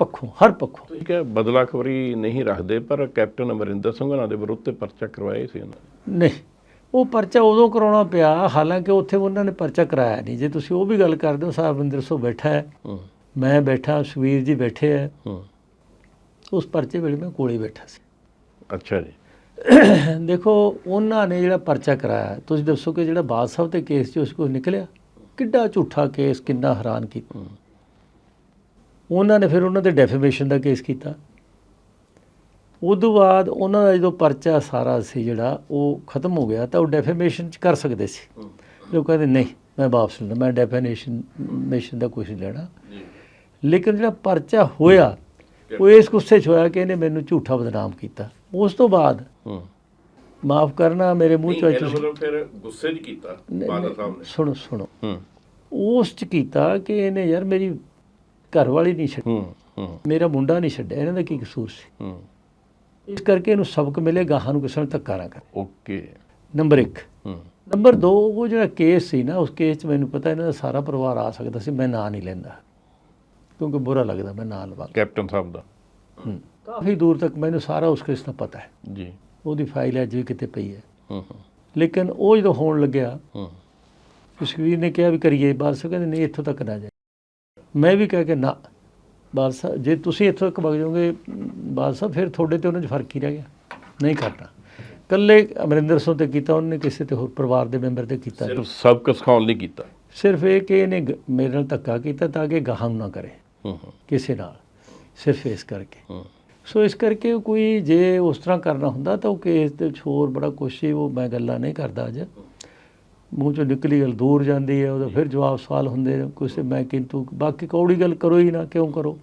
ਪੱਖੋਂ ਹਰ ਪੱਖੋਂ। ਠੀਕ ਹੈ ਬਦਲਾ ਖਬਰੀ ਨਹੀਂ ਰੱਖਦੇ ਪਰ ਕੈਪਟਨ ਅਮਰਿੰਦਰ ਸਿੰਘ ਉਹਨਾਂ ਦੇ ਵਿਰੁੱਧ ਤੇ ਪਰਚਾ ਕਰਵਾਏ ਸੀ ਉਹਨਾਂ ਨਹੀਂ ਉਹ ਪਰਚਾ ਉਦੋਂ ਕਰਾਉਣਾ ਪਿਆ ਹਾਲਾਂਕਿ ਉੱਥੇ ਉਹਨਾਂ ਨੇ ਪਰਚਾ ਕਰਾਇਆ ਨਹੀਂ। ਜੇ ਤੁਸੀਂ ਉਹ ਵੀ ਗੱਲ ਕਰਦੇ ਹੋ ਸਾਹਿਬਿੰਦਰ ਸੋ ਬੈਠਾ ਹੈ। ਮੈਂ ਬੈਠਾ ਸੁਵੀਰ ਜੀ ਬੈਠੇ ਹੈ। ਉਸ ਪਰਚੇ ਵੇਲੇ ਮੈਂ ਕੋਲੇ ਬੈਠਾ ਸੀ। ਅੱਛਾ ਜੀ। ਦੇਖੋ ਉਹਨਾਂ ਨੇ ਜਿਹੜਾ ਪਰਚਾ ਕਰਾਇਆ ਤੁਸੀਂ ਦੱਸੋ ਕਿ ਜਿਹੜਾ ਬਾਦ ਸਾਹਿਬ ਤੇ ਕੇਸ 'ਚ ਉਸ ਕੋਲ ਨਿਕਲਿਆ? ਕਿੱਡਾ ਝੂਠਾ ਕੇਸ ਕਿੰਨਾ ਹੈਰਾਨ ਕੀਤਾ। ਉਹਨਾਂ ਨੇ ਫਿਰ ਉਹਨਾਂ ਤੇ ਡੈਫੇਮੇਸ਼ਨ ਦਾ ਕੇਸ ਕੀਤਾ। ਉਦੋਂ ਬਾਅਦ ਉਹਨਾਂ ਦਾ ਜਦੋਂ ਪਰਚਾ ਸਾਰਾ ਸੀ ਜਿਹੜਾ ਉਹ ਖਤਮ ਹੋ ਗਿਆ ਤਾਂ ਉਹ ਡੈਫੇਮੇਸ਼ਨ ਚ ਕਰ ਸਕਦੇ ਸੀ। ਲੋਕ ਕਹਿੰਦੇ ਨਹੀਂ ਮੈਂ ਵਾਪਸ ਲੈਂਦਾ ਮੈਂ ਡੈਫੇਮੇਸ਼ਨ ਮੇਸ਼ਨ ਦਾ ਕੁਝ ਨਹੀਂ ਲੈਣਾ। ਲੇਕਿਨ ਜਿਹੜਾ ਪਰਚਾ ਹੋਇਆ ਉਹ ਇਸ ਗੁੱਸੇ 'ਚ ਹੋਇਆ ਕਿ ਇਹਨੇ ਮੈਨੂੰ ਝੂਠਾ ਬਦਨਾਮ ਕੀਤਾ। ਉਸ ਤੋਂ ਬਾਅਦ ਮਾਫ ਕਰਨਾ ਮੇਰੇ ਮੂੰਹ ਚੋਂ ਮਤਲਬ ਫਿਰ ਗੁੱਸੇ 'ਚ ਕੀਤਾ ਬਾਦਲ ਸਾਹਿਬ ਨੇ। ਸੁਣੋ ਸੁਣੋ। ਉਸ 'ਚ ਕੀਤਾ ਕਿ ਇਹਨੇ ਯਾਰ ਮੇਰੀ ਘਰ ਵਾਲੀ ਨਹੀਂ ਛੱਡੀ। ਹੂੰ ਹੂੰ। ਮੇਰਾ ਮੁੰਡਾ ਨਹੀਂ ਛੱਡਿਆ ਇਹਨਾਂ ਦਾ ਕੀ ਕਸੂਰ ਸੀ? ਹੂੰ। ਇਸ ਕਰਕੇ ਇਹਨੂੰ ਸਬਕ ਮਿਲੇ ਗਾਹਾਂ ਨੂੰ ਕਿਸੇ ਨੂੰ ਧੱਕਾ ਨਾ ਕਰੇ। ਓਕੇ। ਨੰਬਰ 1 ਹੂੰ। ਨੰਬਰ 2 ਉਹ ਜਿਹੜਾ ਕੇਸ ਸੀ ਨਾ ਉਸ ਕੇਸ 'ਚ ਮੈਨੂੰ ਪਤਾ ਇਹਨਾਂ ਦਾ ਸਾਰਾ ਪਰਿਵਾਰ ਆ ਸਕਦਾ ਸੀ ਮੈਂ ਨਾਂ ਨਹੀਂ ਲੈਂਦਾ। ਕਿਉਂਕਿ ਬੁਰਾ ਲੱਗਦਾ ਮੈਂ ਨਾਂ ਲਵਾਂ ਕੈਪਟਨ ਸਾਹਿਬ ਦਾ। ਕਾਫੀ ਦੂਰ ਤੱਕ ਮੈਨੂੰ ਸਾਰਾ ਉਸ ਕੇਸ ਦਾ ਪਤਾ ਹੈ। ਜੀ। ਉਹਦੀ ਫਾਈਲ ਅੱਜ ਵੀ ਕਿਤੇ ਪਈ ਹੈ। ਹੂੰ ਹੂੰ। ਲੇਕਿਨ ਉਹ ਜਦੋਂ ਹੋਣ ਲੱਗਿਆ ਹੂੰ। ਸੁਖਵੀਰ ਨੇ ਕਿਹਾ ਵੀ ਕਰੀਏ ਬਾਦ ਸਾਹਿਬ ਕਹਿੰਦੇ ਨਹੀਂ ਇੱਥੋਂ ਤੱਕ ਨਾ ਜਾਏ। ਮੈਂ ਵੀ ਕਹਿ ਕੇ ਨਾ ਬਾਦ ਸਾਹਿਬ ਜੇ ਤੁਸੀਂ ਇੱਥੋਂ ਤੱਕ ਵਗ ਜਾਓਗੇ ਬਾਦ ਸਾਹਿਬ ਫਿਰ ਤੁਹਾਡੇ ਤੇ ਉਹਨਾਂ 'ਚ ਫ਼ਰਕ ਹੀ ਰਹਿ ਗਿਆ। ਨਹੀਂ ਕਰਨਾ। ਕੱਲੇ ਅਮਰਿੰਦਰ ਸਿੰਘ ਤੇ ਕੀਤਾ ਉਹਨੇ ਕਿਸੇ ਤੇ ਹੋਰ ਪਰਿਵਾਰ ਦੇ ਮੈਂਬਰ ਤੇ ਕੀਤਾ ਸਿਰਫ ਸਬਕ ਸਿਖਾਉਣ ਲਈ ਕੀਤਾ। ਸਿਰਫ ਇਹ ਕਿ ਇਹਨੇ ਮੇਰੇ ਨਾਲ ਧੱਕਾ ਕੀਤਾ ਤਾਂ ਕਿ ਗਾਹਾਂ ਨੂੰ ਕਰੇ। ਹੂੰ ਹੂੰ। ਕਿਸੇ ਨਾਲ। ਸਿਰਫ ਇਸ ਕਰਕੇ। ਹੂੰ। ਸੋ ਇਸ ਕਰਕੇ ਕੋਈ ਜੇ ਉਸ ਤਰ੍ਹਾਂ ਕਰਨਾ ਹੁੰਦਾ ਤਾਂ ਉਹ ਕੇਸ ਦੇ ਹੋਰ ਬੜਾ ਕੁਛ ਉਹ ਮੈਂ ਗੱਲਾਂ ਨਹੀਂ ਕਰਦਾ ਅੱਜ। ਮੂੰਹ ਚੋਂ ਨਿਕਲੀ ਗੱਲ, ਦੂਰ ਜਾਂਦੀ ਹੈ, ਉਹਦਾ ਫਿਰ ਜਵਾਬ ਸਵਾਲ ਹੁੰਦੇ ਨੇ। ਕਿਸੇ ਮੈਂ ਕਿੰਤੂ, ਬਾਕੀ ਕੌੜੀ ਗੱਲ ਕਰੋ ਹੀ ਨਾ, ਕਿਉਂ ਕਰੋ?